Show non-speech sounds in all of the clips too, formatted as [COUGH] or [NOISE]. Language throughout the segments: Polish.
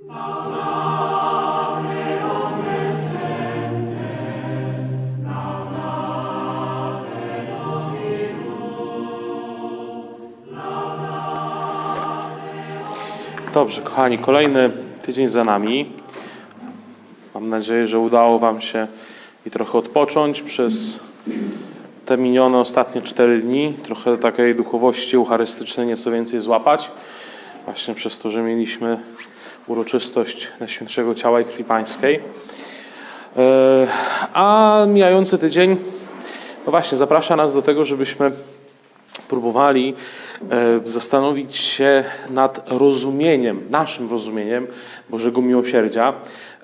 Dobrze, kochani, kolejny tydzień za nami. Mam nadzieję, że udało Wam się i trochę odpocząć przez te minione ostatnie cztery dni. Trochę takiej duchowości eucharystycznej nieco więcej złapać. Właśnie przez to, że mieliśmy uroczystość Najświętszego Ciała i Krwi Pańskiej. E, A mijający tydzień, no właśnie, zaprasza nas do tego, żebyśmy próbowali e, zastanowić się nad rozumieniem, naszym rozumieniem Bożego Miłosierdzia,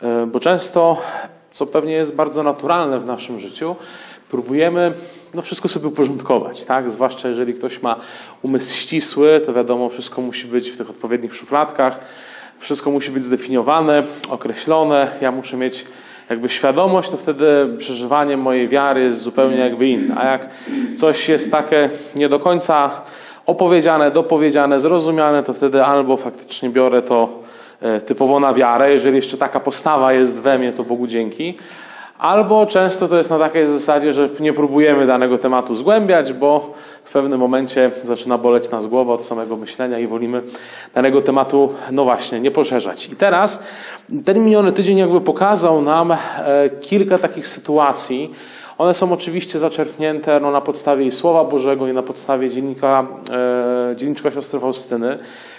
e, bo często, co pewnie jest bardzo naturalne w naszym życiu, próbujemy no, wszystko sobie uporządkować, tak? Zwłaszcza jeżeli ktoś ma umysł ścisły, to wiadomo, wszystko musi być w tych odpowiednich szufladkach, wszystko musi być zdefiniowane, określone. Ja muszę mieć jakby świadomość, to wtedy przeżywanie mojej wiary jest zupełnie jakby inne. A jak coś jest takie nie do końca opowiedziane, dopowiedziane, zrozumiane, to wtedy albo faktycznie biorę to e, typowo na wiarę, jeżeli jeszcze taka postawa jest we mnie, to Bogu dzięki. Albo często to jest na takiej zasadzie, że nie próbujemy danego tematu zgłębiać, bo w pewnym momencie zaczyna boleć nas głowa od samego myślenia i wolimy danego tematu, no właśnie, nie poszerzać. I teraz ten miniony tydzień jakby pokazał nam e, kilka takich sytuacji. One są oczywiście zaczerpnięte no, na podstawie Słowa Bożego i na podstawie dziennika, e, dzienniczka siostry Faustyny,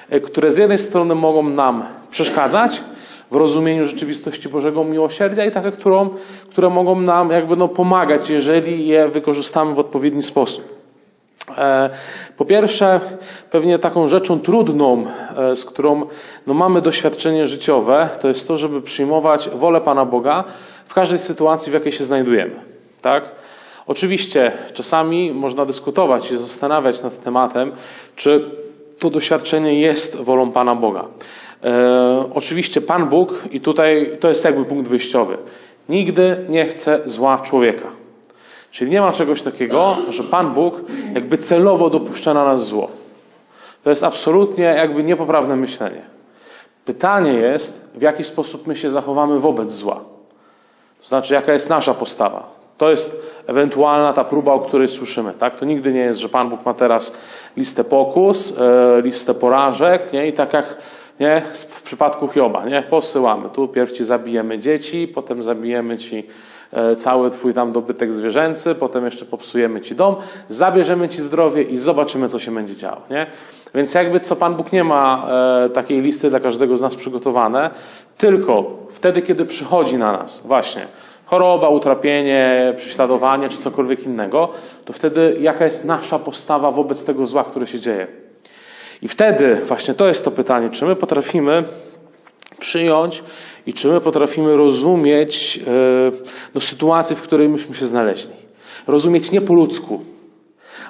e, które z jednej strony mogą nam przeszkadzać, w rozumieniu rzeczywistości Bożego Miłosierdzia i takie, którą, które mogą nam jakby no pomagać, jeżeli je wykorzystamy w odpowiedni sposób. E, Po pierwsze, pewnie taką rzeczą trudną, e, z którą no mamy doświadczenie życiowe, to jest to, żeby przyjmować wolę Pana Boga w każdej sytuacji, w jakiej się znajdujemy. Tak? Oczywiście czasami można dyskutować i zastanawiać nad tematem, czy to doświadczenie jest wolą Pana Boga. E, oczywiście Pan Bóg, i tutaj to jest jakby punkt wyjściowy, nigdy nie chce zła człowieka. Czyli nie ma czegoś takiego, że Pan Bóg jakby celowo dopuszcza na nas zło. To jest absolutnie jakby niepoprawne myślenie. Pytanie jest, w jaki sposób my się zachowamy wobec zła. To znaczy, jaka jest nasza postawa. To jest ewentualna ta próba, o której słyszymy. Tak? To nigdy nie jest, że Pan Bóg ma teraz listę pokus, e, listę porażek nie? i tak jak nie? w przypadku Hioba, nie? posyłamy. Tu pierw ci zabijemy dzieci, potem zabijemy ci e, cały twój tam dobytek zwierzęcy, potem jeszcze popsujemy ci dom, zabierzemy ci zdrowie i zobaczymy, co się będzie działo. Nie? Więc jakby co Pan Bóg nie ma e, takiej listy dla każdego z nas przygotowane, tylko wtedy, kiedy przychodzi na nas właśnie choroba, utrapienie, prześladowanie czy cokolwiek innego, to wtedy jaka jest nasza postawa wobec tego zła, które się dzieje. I wtedy właśnie to jest to pytanie, czy my potrafimy przyjąć i czy my potrafimy rozumieć e, no, sytuację, w której myśmy się znaleźli. Rozumieć nie po ludzku,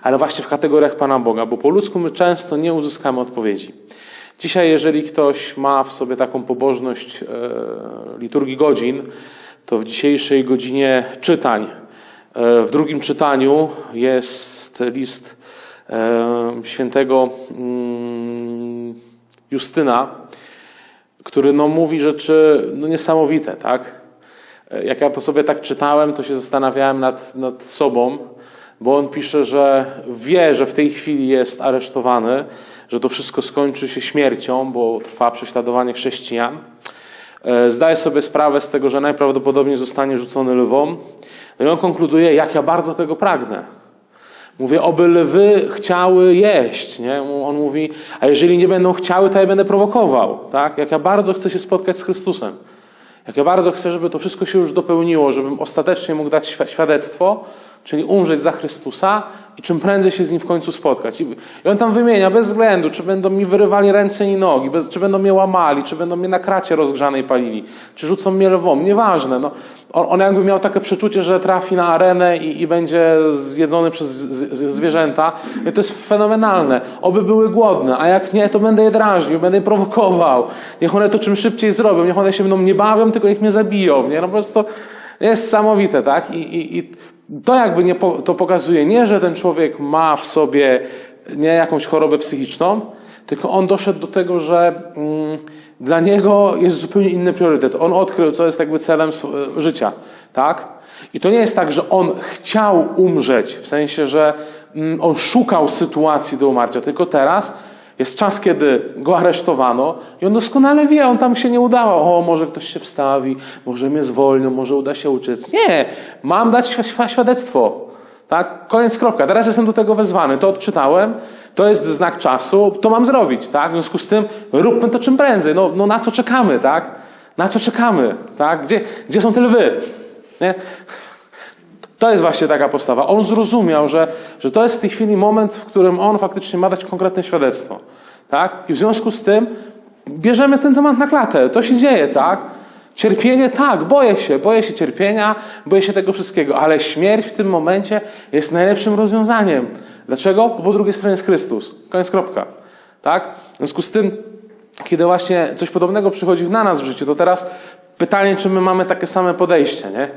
ale właśnie w kategoriach Pana Boga, bo po ludzku my często nie uzyskamy odpowiedzi. Dzisiaj, jeżeli ktoś ma w sobie taką pobożność e, liturgii godzin, to w dzisiejszej godzinie czytań, e, w drugim czytaniu jest list świętego mm, Justyna, który no, mówi rzeczy no, niesamowite, tak? Jak ja to sobie tak czytałem, to się zastanawiałem nad, nad sobą, bo on pisze, że wie, że w tej chwili jest aresztowany, że to wszystko skończy się śmiercią, bo trwa prześladowanie chrześcijan. E, Zdaje sobie sprawę z tego, że najprawdopodobniej zostanie rzucony lwom. No i on konkluduje, jak ja bardzo tego pragnę. Mówię, oby lwy chciały jeść. Nie? On mówi, a jeżeli nie będą chciały, to ja będę prowokował. Tak? Jak ja bardzo chcę się spotkać z Chrystusem. Jak ja bardzo chcę, żeby to wszystko się już dopełniło, żebym ostatecznie mógł dać świ- świadectwo, czyli umrzeć za Chrystusa i czym prędzej się z Nim w końcu spotkać. I on tam wymienia bez względu, czy będą mi wyrywali ręce i nogi, bez, czy będą mnie łamali, czy będą mnie na kracie rozgrzanej palili, czy rzucą mnie lwom, nieważne. No, on, on jakby miał takie przeczucie, że trafi na arenę i, i będzie zjedzony przez z, z, zwierzęta. I to jest fenomenalne. Oby były głodne, a jak nie, to będę je drażnił, będę je prowokował. Niech one to czym szybciej zrobią, niech one się mną nie bawią, tylko niech mnie zabiją. Nie? No po prostu jest niesamowite, tak? I, i, i to jakby nie to pokazuje nie, że ten człowiek ma w sobie nie jakąś chorobę psychiczną, tylko on doszedł do tego, że mm, Dla niego jest zupełnie inny priorytet. On odkrył, co jest jakby celem sw- życia, tak? I to nie jest tak, że on chciał umrzeć, w sensie, że mm, on szukał sytuacji do umarcia, tylko teraz jest czas, kiedy go aresztowano i on doskonale wie, on tam się nie udało. O, może ktoś się wstawi, może mnie zwolnią, może uda się uciec. Nie, mam dać świ- świ- świadectwo. Tak? Koniec, kropka. Teraz jestem do tego wezwany. To odczytałem, to jest znak czasu, to mam zrobić. Tak? W związku z tym róbmy to czym prędzej. No, no na co czekamy, tak? Na co czekamy, tak? Gdzie, gdzie są te lwy? Nie? To jest właśnie taka postawa. On zrozumiał, że, że to jest w tej chwili moment, w którym on faktycznie ma dać konkretne świadectwo. Tak? I w związku z tym bierzemy ten temat na klatę. To się dzieje, tak? Cierpienie, tak, boję się, boję się cierpienia, boję się tego wszystkiego, ale śmierć w tym momencie jest najlepszym rozwiązaniem. Dlaczego? Bo po drugiej stronie jest Chrystus. Koniec, kropka. Tak? W związku z tym, kiedy właśnie coś podobnego przychodzi na nas w życiu, to teraz pytanie, czy my mamy takie same podejście, nie?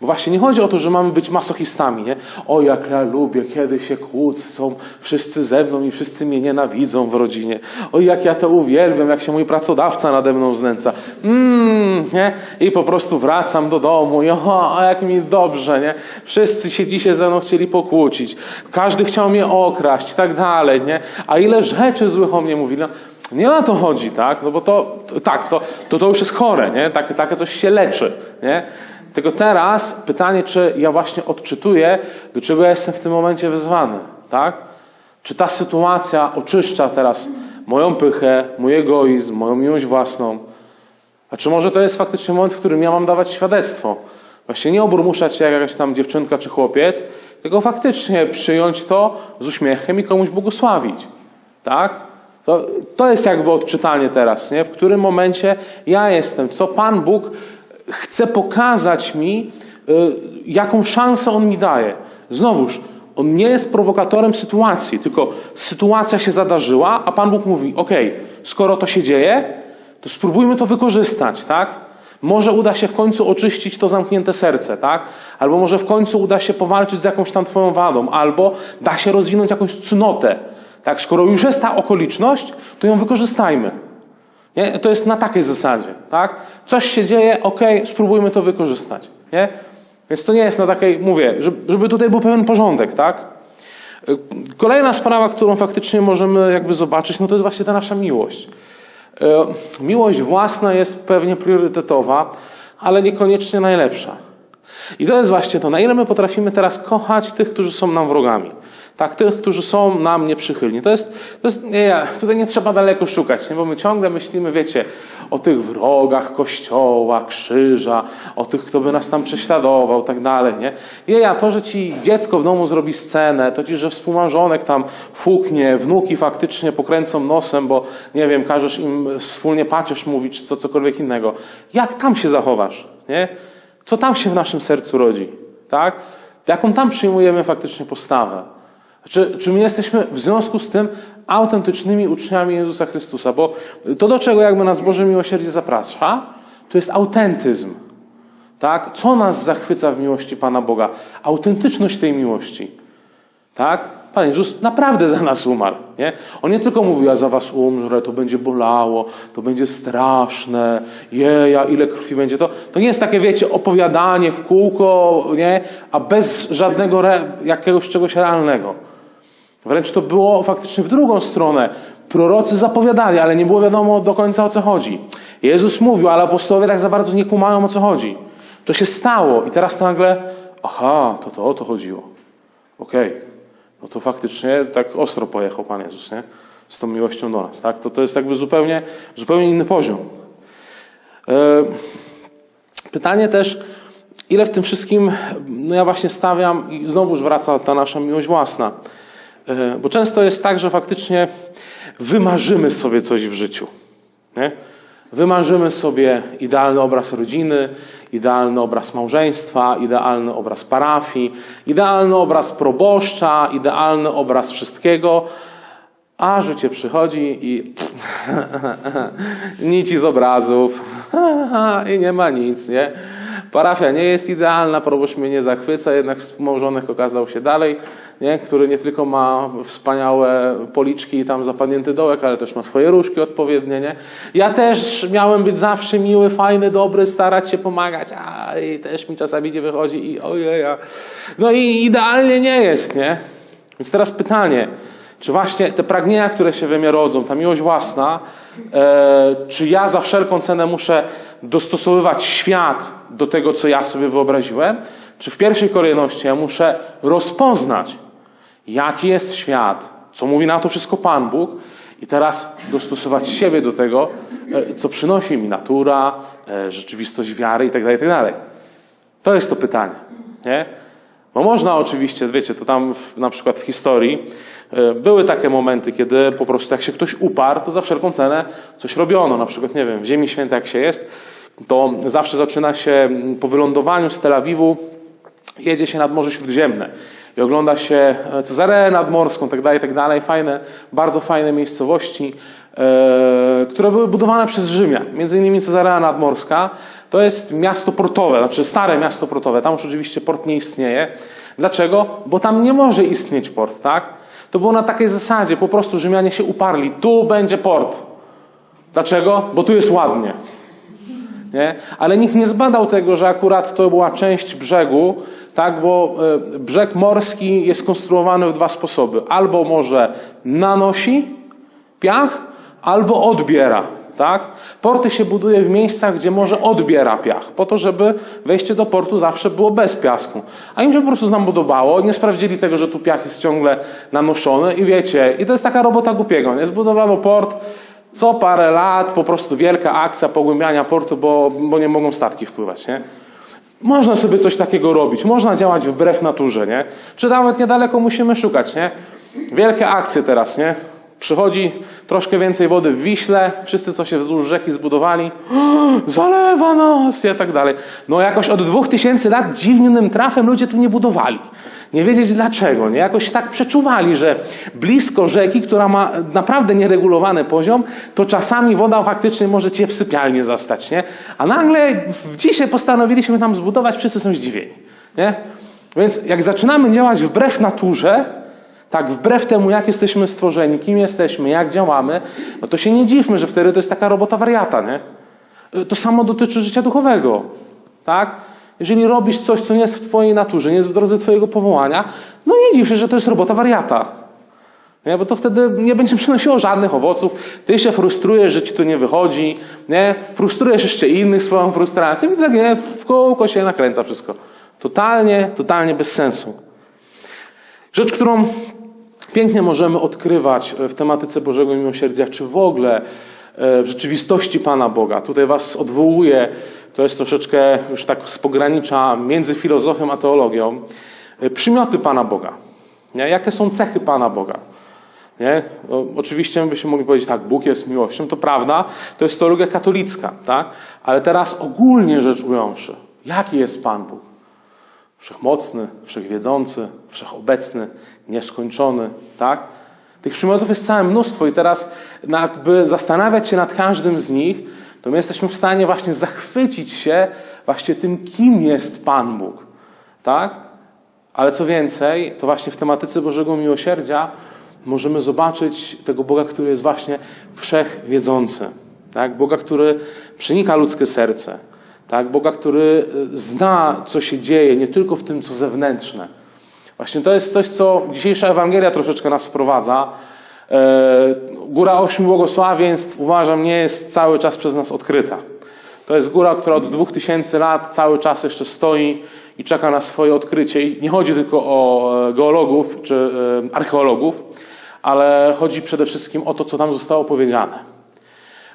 Bo właśnie nie chodzi o to, że mamy być masochistami, nie? O, jak ja lubię, kiedy się kłócą wszyscy ze mną i wszyscy mnie nienawidzą w rodzinie. O, jak ja to uwielbiam, jak się mój pracodawca nade mną znęca. Mmm, nie? I po prostu wracam do domu i [LAUGHS] o, jak mi dobrze, nie? Wszyscy się dzisiaj ze mną chcieli pokłócić. Każdy chciał mnie okraść i tak dalej, nie? A ile rzeczy złych o mnie mówili. No, nie o to chodzi, tak? No bo to, tak, to, to, to już jest chore, nie? Tak, takie coś się leczy, nie? Tylko teraz pytanie, czy ja właśnie odczytuję, do czego ja jestem w tym momencie wezwany, tak? Czy ta sytuacja oczyszcza teraz moją pychę, mój egoizm, moją miłość własną? A czy może to jest faktycznie moment, w którym ja mam dawać świadectwo? Właśnie nie oburmuszać się jak jakaś tam dziewczynka czy chłopiec, tylko faktycznie przyjąć to z uśmiechem i komuś błogosławić. Tak? To, to jest jakby odczytanie teraz, nie? W którym momencie ja jestem, co Pan Bóg chce pokazać mi, y, jaką szansę On mi daje. Znowuż, On nie jest prowokatorem sytuacji, tylko sytuacja się zadarzyła, a Pan Bóg mówi, ok, skoro to się dzieje, to spróbujmy to wykorzystać, tak? Może uda się w końcu oczyścić to zamknięte serce, tak? Albo może w końcu uda się powalczyć z jakąś tam twoją wadą, albo da się rozwinąć jakąś cnotę. Tak, skoro już jest ta okoliczność, to ją wykorzystajmy. Nie? To jest na takiej zasadzie, tak? Coś się dzieje, ok, spróbujmy to wykorzystać, nie? Więc to nie jest na takiej, mówię, żeby, tutaj był pewien porządek, tak? Kolejna sprawa, którą faktycznie możemy jakby zobaczyć, no to jest właśnie ta nasza miłość. E, Miłość własna jest pewnie priorytetowa, ale niekoniecznie najlepsza. I to jest właśnie to, na ile my potrafimy teraz kochać tych, którzy są nam wrogami. Tak, tych, którzy są nam nieprzychylni. To jest, to jest nie, tutaj nie trzeba daleko szukać, nie? bo my ciągle myślimy, wiecie, o tych wrogach Kościoła, krzyża, o tych, kto by nas tam prześladował, tak dalej, nie? Nie, ja, to, że ci dziecko w domu zrobi scenę, to ci, że współmałżonek tam fuknie, wnuki faktycznie pokręcą nosem, bo, nie wiem, każesz im wspólnie pacierz mówić, czy co, cokolwiek innego. Jak tam się zachowasz, nie? Co tam się w naszym sercu rodzi, tak? Jaką tam przyjmujemy faktycznie postawę? Czy, czy my jesteśmy w związku z tym autentycznymi uczniami Jezusa Chrystusa? Bo to, do czego jakby nas Boże miłosierdzie zaprasza, to jest autentyzm. Tak? Co nas zachwyca w miłości Pana Boga? Autentyczność tej miłości. Tak? Pan Jezus naprawdę za nas umarł. Nie? On nie tylko mówił, ja za was umrę, to będzie bolało, to będzie straszne, jeja, ile krwi będzie. To, to nie jest takie, wiecie, opowiadanie w kółko, nie? a bez żadnego re, jakiegoś czegoś realnego. Wręcz to było faktycznie w drugą stronę. Prorocy zapowiadali, ale nie było wiadomo do końca o co chodzi. Jezus mówił, ale apostołowie tak za bardzo nie kumają o co chodzi. To się stało i teraz nagle, aha, to to o to chodziło. Okej, okay. no to faktycznie tak ostro pojechał Pan Jezus, nie? Z tą miłością do nas, tak? To, to jest jakby zupełnie, zupełnie inny poziom. E, pytanie też, ile w tym wszystkim, no ja właśnie stawiam i znowuż wraca ta nasza miłość własna. E, bo często jest tak, że faktycznie wymarzymy sobie coś w życiu. Nie? Wymarzymy sobie idealny obraz rodziny, idealny obraz małżeństwa, idealny obraz parafii, idealny obraz proboszcza, idealny obraz wszystkiego, a życie przychodzi i [LAUGHS] nici z obrazów [LAUGHS] i nie ma nic, nie? Parafia nie jest idealna, proboszcz mnie nie zachwyca, jednak współmałżonek okazał się dalej, nie? który nie tylko ma wspaniałe policzki i tam zapadnięty dołek, ale też ma swoje różki odpowiednie. Nie? Ja też miałem być zawsze miły, fajny, dobry, starać się pomagać, a i też mi czasami nie wychodzi i ojej. a- No i idealnie nie jest, nie? Więc teraz pytanie, czy właśnie te pragnienia, które się we mnie rodzą, ta miłość własna, czy ja za wszelką cenę muszę dostosowywać świat do tego, co ja sobie wyobraziłem, czy w pierwszej kolejności ja muszę rozpoznać, jaki jest świat, co mówi na to wszystko Pan Bóg i teraz dostosować siebie do tego, e, co przynosi mi natura, e, rzeczywistość wiary itd., itd. To jest to pytanie, nie? Bo można oczywiście, wiecie, to tam w, na przykład w historii e, były takie momenty, kiedy po prostu jak się ktoś uparł, to za wszelką cenę coś robiono. Na przykład, nie wiem, w Ziemi Świętej jak się jest, to zawsze zaczyna się po wylądowaniu z Tel Awiwu, jedzie się nad Morze Śródziemne i ogląda się e, Cezareę nadmorską, tak dalej, tak dalej. Fajne, bardzo fajne miejscowości, które były budowane przez Rzymian. Między innymi Cezarea nadmorska to jest miasto portowe, znaczy stare miasto portowe. Tam już oczywiście port nie istnieje. Dlaczego? Bo tam nie może istnieć port, tak? To było na takiej zasadzie, po prostu Rzymianie się uparli. Tu będzie port. Dlaczego? Bo tu jest ładnie. Nie? Ale nikt nie zbadał tego, że akurat to była część brzegu, tak? bo e, brzeg morski jest konstruowany w dwa sposoby. Albo może nanosi piach, albo odbiera. Tak? Porty się buduje w miejscach, gdzie morze odbiera piach, po to, żeby wejście do portu zawsze było bez piasku. A im się po prostu nam podobało, nie sprawdzili tego, że tu piach jest ciągle nanoszony i wiecie, i to jest taka robota głupiego. Nie zbudowano port, co parę lat po prostu wielka akcja pogłębiania portu, bo, bo nie mogą statki wpływać, nie? Można sobie coś takiego robić, można działać wbrew naturze, nie? Czy nawet niedaleko musimy szukać, nie? Wielkie akcje teraz, nie? Przychodzi troszkę więcej wody w Wiśle, wszyscy co się wzdłuż rzeki zbudowali, zalewa nas i tak dalej. No jakoś od dwóch tysięcy lat dziwnym trafem ludzie tu nie budowali. Nie wiedzieć dlaczego, nie? Jakoś tak przeczuwali, że blisko rzeki, która ma naprawdę nieregulowany poziom, to czasami woda faktycznie może cię w sypialni zastać, nie? A nagle dzisiaj postanowiliśmy tam zbudować, wszyscy są zdziwieni, nie? Więc jak zaczynamy działać wbrew naturze, tak, wbrew temu, jak jesteśmy stworzeni, kim jesteśmy, jak działamy, no to się nie dziwmy, że wtedy to jest taka robota wariata, nie? To samo dotyczy życia duchowego, tak? Jeżeli robisz coś, co nie jest w twojej naturze, nie jest w drodze twojego powołania, no nie dziw się, że to jest robota wariata. Nie? Bo to wtedy nie będzie przynosiło żadnych owoców. Ty się frustrujesz, że ci to nie wychodzi, nie? Frustrujesz jeszcze innych swoją frustracją i tak nie, w kółko się nakręca wszystko. Totalnie, totalnie bez sensu. Rzecz, którą pięknie możemy odkrywać w tematyce Bożego Miłosierdzia, czy w ogóle e, w rzeczywistości Pana Boga. Tutaj Was odwołuję, to jest troszeczkę już tak z pogranicza między filozofią a teologią. E, Przymioty Pana Boga. Nie? Jakie są cechy Pana Boga? Nie? No, oczywiście byśmy mogli powiedzieć tak, Bóg jest miłością, to prawda, to jest teologia katolicka, tak? Ale teraz ogólnie rzecz ująwszy, jaki jest Pan Bóg? Wszechmocny, wszechwiedzący, wszechobecny, nieskończony, tak? Tych przymiotów jest całe mnóstwo i teraz jakby zastanawiać się nad każdym z nich, to my jesteśmy w stanie właśnie zachwycić się właśnie tym, kim jest Pan Bóg, tak? Ale co więcej, to właśnie w tematyce Bożego Miłosierdzia możemy zobaczyć tego Boga, który jest właśnie wszechwiedzący, tak? Boga, który przenika ludzkie serce, tak? Boga, który zna, co się dzieje, nie tylko w tym, co zewnętrzne. Właśnie to jest coś, co dzisiejsza Ewangelia troszeczkę nas wprowadza. E, Góra ośmiu błogosławieństw, uważam, nie jest cały czas przez nas odkryta. To jest góra, która od dwóch tysięcy lat cały czas jeszcze stoi i czeka na swoje odkrycie. I nie chodzi tylko o e, geologów czy e, archeologów, ale chodzi przede wszystkim o to, co tam zostało powiedziane.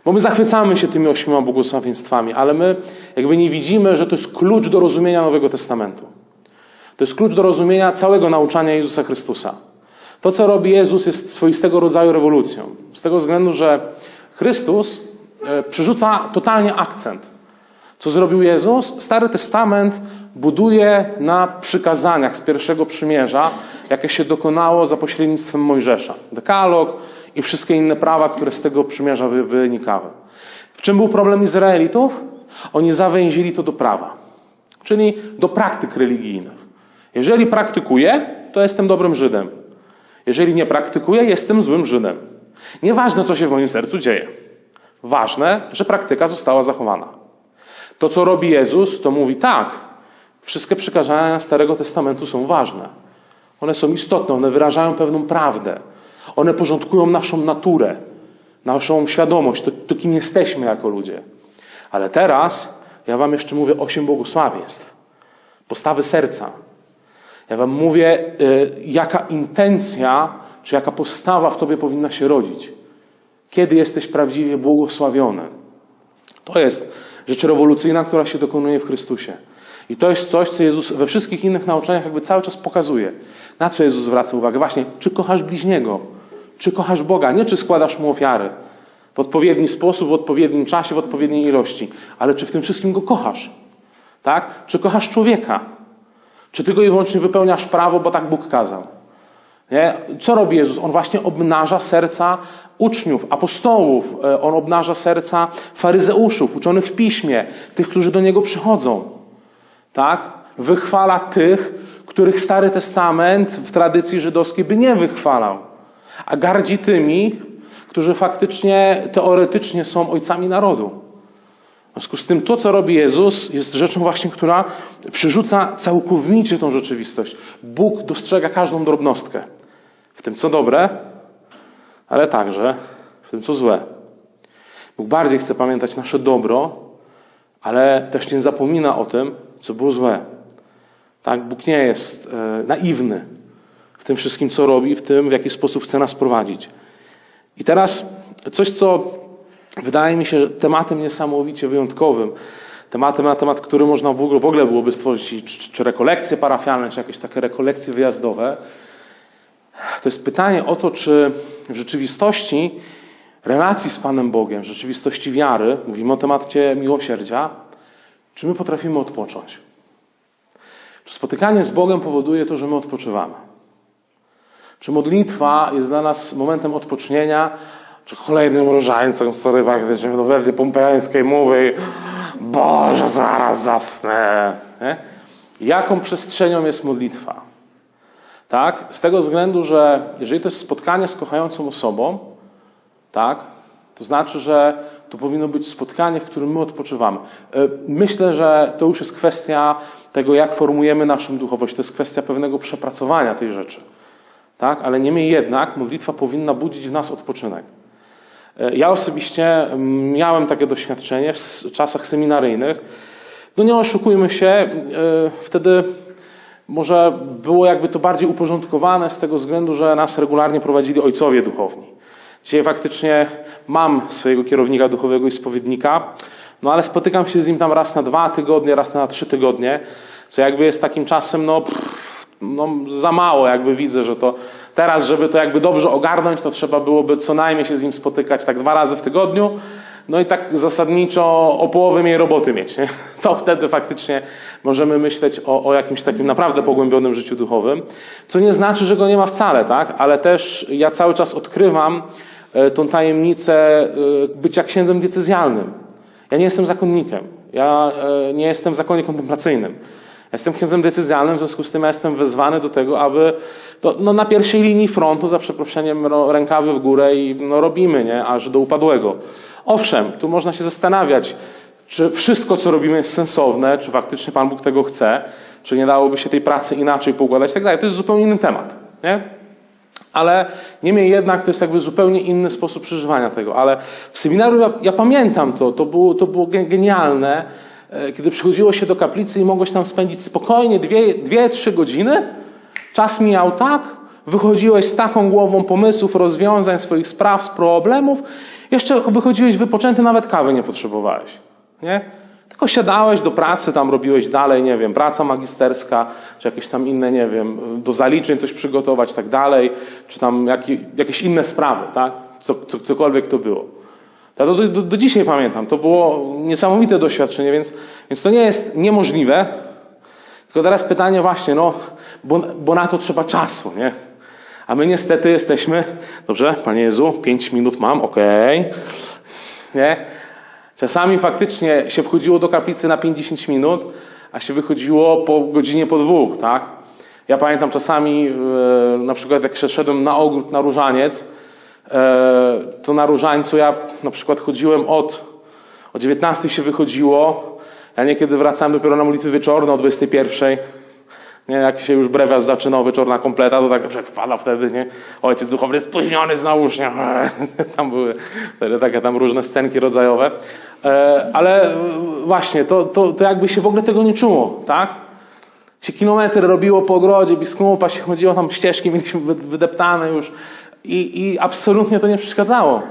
Bo my zachwycamy się tymi ośmioma błogosławieństwami, ale my jakby nie widzimy, że to jest klucz do rozumienia Nowego Testamentu. To jest klucz do rozumienia całego nauczania Jezusa Chrystusa. To, co robi Jezus, jest swoistego rodzaju rewolucją. Z tego względu, że Chrystus e, przerzuca totalnie akcent. Co zrobił Jezus? Stary Testament buduje na przykazaniach z pierwszego przymierza, jakie się dokonało za pośrednictwem Mojżesza. Dekalog i wszystkie inne prawa, które z tego przymierza wy- wynikały. W czym był problem Izraelitów? Oni zawęzili to do prawa. czyli do praktyk religijnych. Jeżeli praktykuję, to jestem dobrym Żydem. Jeżeli nie praktykuję, jestem złym Żydem. Nieważne, co się w moim sercu dzieje. Ważne, że praktyka została zachowana. To, co robi Jezus, to mówi tak, wszystkie przykazania Starego Testamentu są ważne. One są istotne, one wyrażają pewną prawdę. One porządkują naszą naturę, naszą świadomość, to, to kim jesteśmy jako ludzie. Ale teraz ja Wam jeszcze mówię osiem błogosławieństw, postawy serca. Ja Wam mówię, y, jaka intencja, czy jaka postawa w Tobie powinna się rodzić. Kiedy jesteś prawdziwie błogosławiony. To jest rzecz rewolucyjna, która się dokonuje w Chrystusie. I to jest coś, co Jezus we wszystkich innych nauczaniach jakby cały czas pokazuje. Na co Jezus zwraca uwagę? Właśnie, czy kochasz bliźniego? Czy kochasz Boga? Nie czy składasz Mu ofiary. W odpowiedni sposób, w odpowiednim czasie, w odpowiedniej ilości. Ale czy w tym wszystkim Go kochasz? Tak? Czy kochasz człowieka? Czy tylko i wyłącznie wypełniasz prawo, bo tak Bóg kazał? Nie? Co robi Jezus? On właśnie obnaża serca uczniów, apostołów. E, On obnaża serca faryzeuszów, uczonych w piśmie, tych, którzy do Niego przychodzą. Tak? Wychwala tych, których Stary Testament w tradycji żydowskiej by nie wychwalał. A gardzi tymi, którzy faktycznie teoretycznie są ojcami narodu. W związku z tym to, co robi Jezus, jest rzeczą właśnie, która przyrzuca całkowicie tą rzeczywistość. Bóg dostrzega każdą drobnostkę. W tym, co dobre, ale także w tym, co złe. Bóg bardziej chce pamiętać nasze dobro, ale też nie zapomina o tym, co było złe. Tak? Bóg nie jest e, naiwny w tym wszystkim, co robi, w tym, w jaki sposób chce nas prowadzić. I teraz coś, co wydaje mi się tematem niesamowicie wyjątkowym, tematem na temat, który można w ogóle, w ogóle byłoby stworzyć, czy, czy rekolekcje parafialne, czy jakieś takie rekolekcje wyjazdowe, to jest pytanie o to, czy w rzeczywistości relacji z Panem Bogiem, w rzeczywistości wiary, mówimy o temacie miłosierdzia, czy my potrafimy odpocząć? Czy spotykanie z Bogiem powoduje to, że my odpoczywamy? Czy modlitwa jest dla nas momentem odpocznienia, czy kolejnym różańcem, który faktycznie do Werdy Pompejańskiej mówi Boże, zaraz zasnę. Nie? Jaką przestrzenią jest modlitwa? Tak? Z tego względu, że jeżeli to jest spotkanie z kochającą osobą, tak? To znaczy, że to powinno być spotkanie, w którym my odpoczywamy. E, Myślę, że to już jest kwestia tego, jak formujemy naszą duchowość. To jest kwestia pewnego przepracowania tej rzeczy. Tak? Ale niemniej jednak modlitwa powinna budzić w nas odpoczynek. E, Ja osobiście mm, miałem takie doświadczenie w czasach seminaryjnych. No nie oszukujmy się, e, wtedy może było jakby to bardziej uporządkowane z tego względu, że nas regularnie prowadzili ojcowie duchowni. Dzisiaj faktycznie mam swojego kierownika duchowego i spowiednika, no ale spotykam się z nim tam raz na dwa tygodnie, raz na trzy tygodnie, co jakby jest takim czasem, no, pff, no za mało jakby widzę, że to teraz, żeby to jakby dobrze ogarnąć, to trzeba byłoby co najmniej się z nim spotykać tak dwa razy w tygodniu, no i tak zasadniczo o połowę mniej roboty mieć. Nie? [LAUGHS] To wtedy faktycznie możemy myśleć o, o jakimś takim naprawdę pogłębionym życiu duchowym, co nie znaczy, że go nie ma wcale, tak? ale też ja cały czas odkrywam e, tą tajemnicę e, bycia księdzem decyzjalnym. Ja nie jestem zakonnikiem, ja e, nie jestem w zakonie kontemplacyjnym. Jestem księdzem decyzjalnym, w związku z tym ja jestem wezwany do tego, aby to, no, na pierwszej linii frontu, za przeproszeniem, ro, rękawy w górę i no, robimy, nie? aż do upadłego. Owszem, tu można się zastanawiać, czy wszystko, co robimy, jest sensowne, czy faktycznie Pan Bóg tego chce, czy nie dałoby się tej pracy inaczej poukładać i tak dalej. To jest zupełnie inny temat. Nie? Ale niemniej jednak to jest jakby zupełnie inny sposób przeżywania tego. Ale w seminarium ja, ja pamiętam to, to było, to było ge- genialne, kiedy przychodziło się do kaplicy i mogłeś tam spędzić spokojnie dwie, dwie trzy godziny. Czas mijał tak, wychodziłeś z taką głową pomysłów, rozwiązań swoich spraw, z problemów, jeszcze wychodziłeś wypoczęty, nawet kawy nie potrzebowałeś. Nie? Tylko siadałeś do pracy, tam robiłeś dalej, nie wiem, praca magisterska, czy jakieś tam inne, nie wiem, do zaliczeń coś przygotować, tak dalej, czy tam jakie, jakieś inne sprawy, tak? Co, cokolwiek to było. Ja do, do, do dzisiaj pamiętam. To było niesamowite doświadczenie, więc, więc to nie jest niemożliwe. Tylko teraz pytanie właśnie, no, bo, bo na to trzeba czasu, nie? A my niestety jesteśmy, dobrze, Panie Jezu, pięć minut mam, okej, nie? Czasami faktycznie się wchodziło do kaplicy na 50 minut, a się wychodziło po godzinie, po dwóch, tak? Ja pamiętam czasami, e, na przykład jak szedłem na ogród na Różaniec, to na Różańcu ja na przykład chodziłem od, o 19 się wychodziło, ja niekiedy wracałem dopiero na modlitwy wieczorne o 21. Nie, jak się już brewiarz zaczynał, wieczorna kompleta, to tak jak wpada wtedy, nie? Ojciec duchowny spóźniony znowu, nie? [LAUGHS] Tam były wtedy takie tam różne scenki rodzajowe. E, Ale e, właśnie, to, to, to jakby się w ogóle tego nie czuło, tak? Się kilometry robiło po ogrodzie biskupa, się chodziło tam ścieżki, mieliśmy wy- wydeptane już i, i absolutnie to nie przeszkadzało.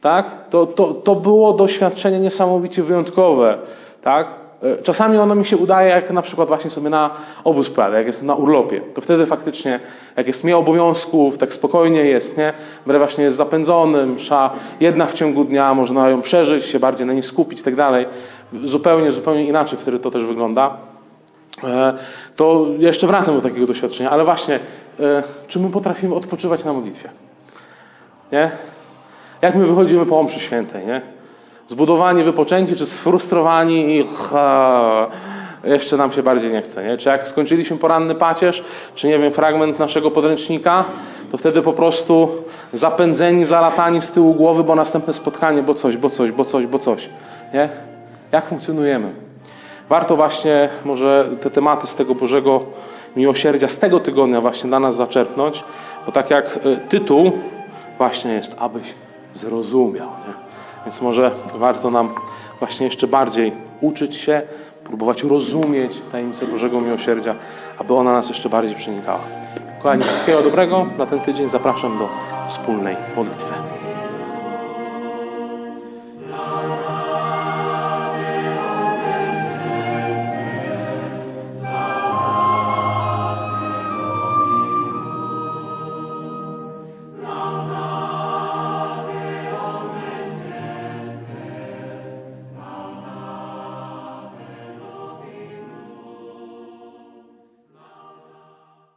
Tak? To, to, to było doświadczenie niesamowicie wyjątkowe. Tak? E, Czasami ono mi się udaje, jak na przykład właśnie sobie na obóz pojadę, jak jestem na urlopie. To wtedy faktycznie, jak jest mniej obowiązków, tak spokojnie jest, nie? Brewasz nie jest zapędzony, msza jedna w ciągu dnia, można ją przeżyć, się bardziej na niej skupić i tak dalej. Zupełnie, zupełnie inaczej wtedy to też wygląda. E, To jeszcze wracam do takiego doświadczenia, ale właśnie, e, czy my potrafimy odpoczywać na modlitwie? Nie? Jak my wychodzimy po mszy świętej, nie? Zbudowani, wypoczęci, czy sfrustrowani i ha, jeszcze nam się bardziej nie chce, nie? Czy jak skończyliśmy poranny pacierz, czy nie wiem, fragment naszego podręcznika, to wtedy po prostu zapędzeni, zalatani z tyłu głowy, bo następne spotkanie, bo coś, bo coś, bo coś, bo coś, nie? Jak funkcjonujemy? Warto właśnie może te tematy z tego Bożego miłosierdzia, z tego tygodnia właśnie dla nas zaczerpnąć, bo tak jak y, tytuł właśnie jest, abyś zrozumiał. Nie? Więc może warto nam właśnie jeszcze bardziej uczyć się, próbować rozumieć tajemnicę Bożego miłosierdzia, aby ona nas jeszcze bardziej przenikała. Kochani, wszystkiego dobrego na ten tydzień. Zapraszam do wspólnej modlitwy.